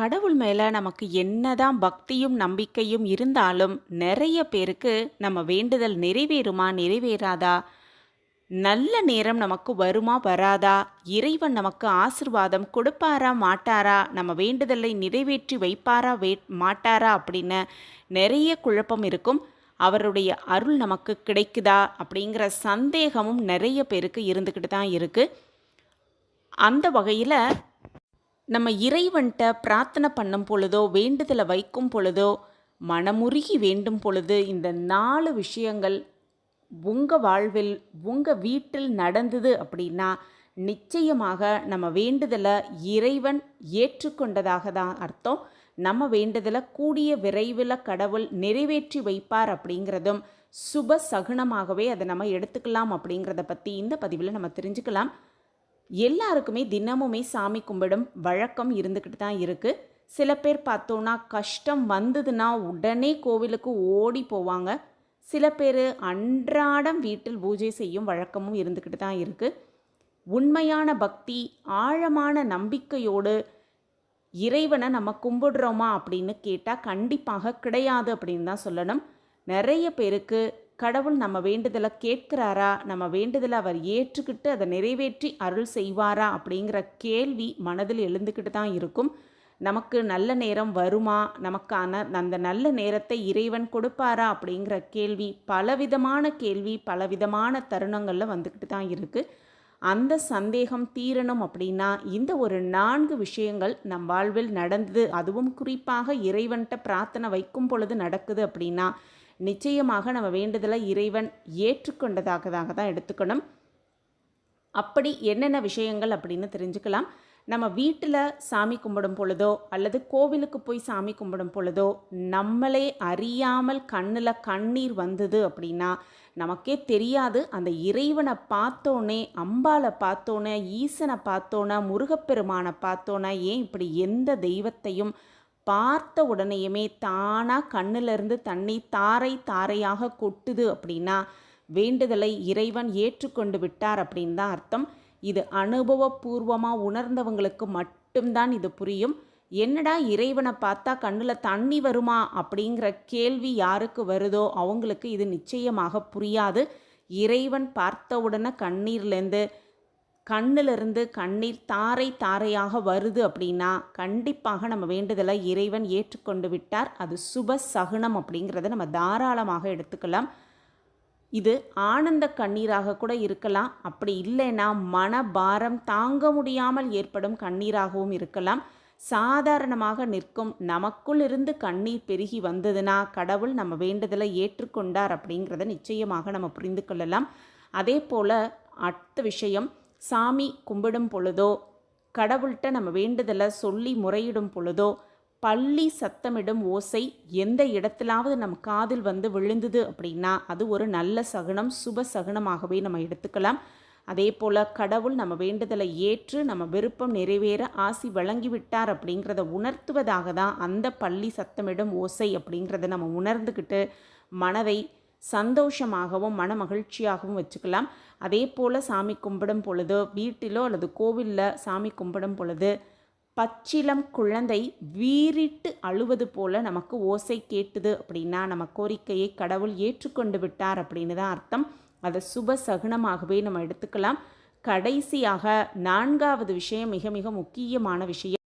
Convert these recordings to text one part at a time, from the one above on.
கடவுள் மேலே நமக்கு என்னதான் பக்தியும் நம்பிக்கையும் இருந்தாலும் நிறைய பேருக்கு நம்ம வேண்டுதல் நிறைவேறுமா நிறைவேறாதா? நல்ல நேரம் நமக்கு வருமா வராதா? இறைவன் நமக்கு ஆசிர்வாதம் கொடுப்பாரா மாட்டாரா? நம்ம வேண்டுதலை நிறைவேற்றி வைப்பாரா வே மாட்டாரா அப்படின்னு நிறைய குழப்பம் இருக்கும். அவருடைய அருள் நமக்கு கிடைக்குதா? அப்படிங்கிற சந்தேகமும் நிறைய பேருக்கு இருந்துக்கிட்டு தான் இருக்குது அந்த வகையில் நம்ம இறைவன்கிட்ட பிரார்த்தனை பண்ணும் பொழுதோ வேண்டுதலை வைக்கும் பொழுதோ மனமுருகி வேண்டும் பொழுது இந்த நாலு விஷயங்கள் உங்கள் வாழ்வில் உங்கள் வீட்டில் நடந்தது அப்படின்னா நிச்சயமாக நம்ம வேண்டுதலை இறைவன் ஏற்றுக்கொண்டதாக தான் அர்த்தம். நம்ம வேண்டுதலை கூடிய விரைவில் கடவுள் நிறைவேற்றி வைப்பார் அப்படிங்கிறதும் சுப சகுனமாகவே அதை நம்ம எடுத்துக்கலாம் அப்படிங்கிறத பற்றி இந்த பதிவில் நம்ம தெரிஞ்சுக்கலாம். எல்லாருக்குமே தினமுமே சாமி கும்பிடும் வழக்கம் இருந்துக்கிட்டு தான் இருக்குது சில பேர் பார்த்தோன்னா கஷ்டம் வந்ததுன்னா உடனே கோவிலுக்கு ஓடி போவாங்க. சில பேர் அன்றாடம் வீட்டில் பூஜை செய்யும் வழக்கமும் இருந்துக்கிட்டு தான் இருக்குது உண்மையான பக்தி ஆழமான நம்பிக்கையோடு இறைவனை நம்ம கும்பிடுறோமா அப்படின்னு கேட்டால் கண்டிப்பாக கிடையாது அப்படின்னு தான் சொல்லணும். நிறைய பேருக்கு கடவுள் நம்ம வேண்டுதலை கேட்கிறாரா? நம்ம வேண்டுதலை அவர் ஏற்றுக்கிட்டு அதை நிறைவேற்றி அருள் செய்வாரா? அப்படிங்கிற கேள்வி மனதில் எழுந்துக்கிட்டு தான் இருக்கும். நமக்கு நல்ல நேரம் வருமா? நமக்கான அந்த நல்ல நேரத்தை இறைவன் கொடுப்பாரா? அப்படிங்கிற கேள்வி பலவிதமான கேள்வி பலவிதமான தருணங்களில் வந்துக்கிட்டு தான் இருக்குது அந்த சந்தேகம் தீரணும் அப்படின்னா இந்த ஒரு நான்கு விஷயங்கள் நம் வாழ்வில் நடந்தது அதுவும் குறிப்பாக இறைவன்கிட்ட பிரார்த்தனை வைக்கும் பொழுது நடக்குது அப்படின்னா நிச்சயமாக நம்ம வேண்டுதலை இறைவன் ஏற்றுக்கொண்டதாக தான் எடுத்துக்கணும். அப்படி என்னென்ன விஷயங்கள் அப்படின்னு தெரிஞ்சுக்கலாம். நம்ம வீட்டில் சாமி கும்பிடும் பொழுதோ அல்லது கோவிலுக்கு போய் சாமி கும்பிடும் பொழுதோ நம்மளே அறியாமல் கண்ணில் கண்ணீர் வந்தது அப்படின்னா நமக்கே தெரியாது. அந்த இறைவனை பார்த்தோன்னே அம்பாலை பார்த்தோன்னே ஈசனை பார்த்தோன்னே முருகப்பெருமானை பார்த்தோன்னே ஏன் இப்படி எந்த தெய்வத்தையும் பார்த்த உடனேயுமே தானாக கண்ணிலிருந்து தண்ணி தாரை தாரையாக கொட்டுது அப்படின்னா வேண்டுதலை இறைவன் ஏற்றுக்கொண்டு விட்டார் அப்படின்னு தான் அர்த்தம். இது அனுபவபூர்வமாக உணர்ந்தவங்களுக்கு மட்டும்தான் இது புரியும். என்னடா இறைவனை பார்த்தா கண்ணில் தண்ணி வருமா அப்படிங்கிற கேள்வி யாருக்கு வருதோ அவங்களுக்கு இது நிச்சயமாக புரியாது. இறைவன் பார்த்த உடனே கண்ணீர்லேருந்து கண்ணிலிருந்து கண்ணீர் தாரை தாரையாக வருது அப்படின்னா கண்டிப்பாக நம்ம வேண்டுதலை இறைவன் ஏற்றுக்கொண்டு விட்டார். அது சுப சகுனம் அப்படிங்கிறத நம்ம தாராளமாக எடுத்துக்கலாம். இது ஆனந்த கண்ணீராக கூட இருக்கலாம். அப்படி இல்லைன்னா மன பாரம் தாங்க முடியாமல் ஏற்படும் கண்ணீராகவும் இருக்கலாம். சாதாரணமாக நிற்கும் நமக்குள் இருந்து கண்ணீர் பெருகி வந்ததுன்னா கடவுள் நம்ம வேண்டுதலை ஏற்றுக்கொண்டார் அப்படிங்கிறத நிச்சயமாக நம்ம புரிந்து கொள்ளலாம். அதே போல் அடுத்த விஷயம் சாமி கும்பிடும் பொழுதோ கடவுள்கிட்ட நம்ம வேண்டுதலை சொல்லி முறையிடும் பொழுதோ பள்ளி சத்தமிடும் ஓசை எந்த இடத்துலாவது நம் காதில் வந்து விழுந்தது அப்படின்னா அது ஒரு நல்ல சகுனம் சுப சகுனமாகவே நம்ம எடுத்துக்கலாம். அதே போல் கடவுள் நம்ம வேண்டுதலை ஏற்று நம்ம விருப்பம் நிறைவேற ஆசி வழங்கிவிட்டார் அப்படிங்கிறத உணர்த்துவதாக தான் அந்த பள்ளி சத்தமிடும் ஓசை அப்படிங்கிறத நம்ம உணர்ந்துக்கிட்டு மனதை சந்தோஷமாகவும் மன மகிழ்ச்சியாகவும் வச்சுக்கலாம். அதே போல் சாமி கும்பிடும் பொழுது வீட்டிலோ அல்லது கோவிலில் சாமி கும்பிடும் பொழுது பச்சிலம் குழந்தை வீறிட்டு அழுவது போல நமக்கு ஓசை கேட்டுது அப்படின்னா நம்ம கோரிக்கையை கடவுள் ஏற்றுக்கொண்டு விட்டார் அப்படின்னு தான் அர்த்தம். அதை சுப சகுனமாகவே நம்ம எடுத்துக்கலாம். கடைசியாக நான்காவது விஷயம் மிக மிக முக்கியமான விஷயம்.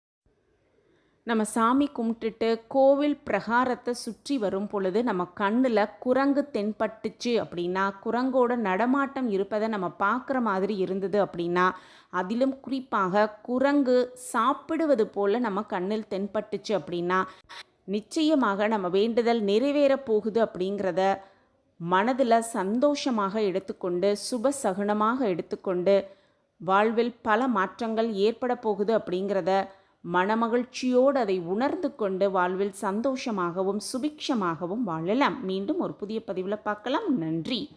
நம்ம சாமி கும்பிட்டுட்டு கோவில் பிரகாரத்தை சுற்றி வரும் பொழுது நம்ம கண்ணில் குரங்கு தென்பட்டுச்சு அப்படின்னா குரங்கோட நடமாட்டம் இருப்பதை நம்ம பார்க்குற மாதிரி இருந்தது அப்படின்னா அதிலும் குறிப்பாக குரங்கு சாப்பிடுவது போல் நம்ம கண்ணில் தென்பட்டுச்சு அப்படின்னா நிச்சயமாக நம்ம வேண்டுதல் நிறைவேறப் போகுது அப்படிங்கிறத மனதில் சந்தோஷமாக எடுத்துக்கொண்டு சுப சகுனமாக எடுத்துக்கொண்டு வாழ்வில் பல மாற்றங்கள் ஏற்பட போகுது அப்படிங்கிறத மனமகிழ்ச்சியோடு அதை உணர்ந்து கொண்டு வாழ்வில் சந்தோஷமாகவும் சுபிக்ஷமாகவும் வாழலாம். மீண்டும் ஒரு புதிய பதிவில் பார்க்கலாம். நன்றி.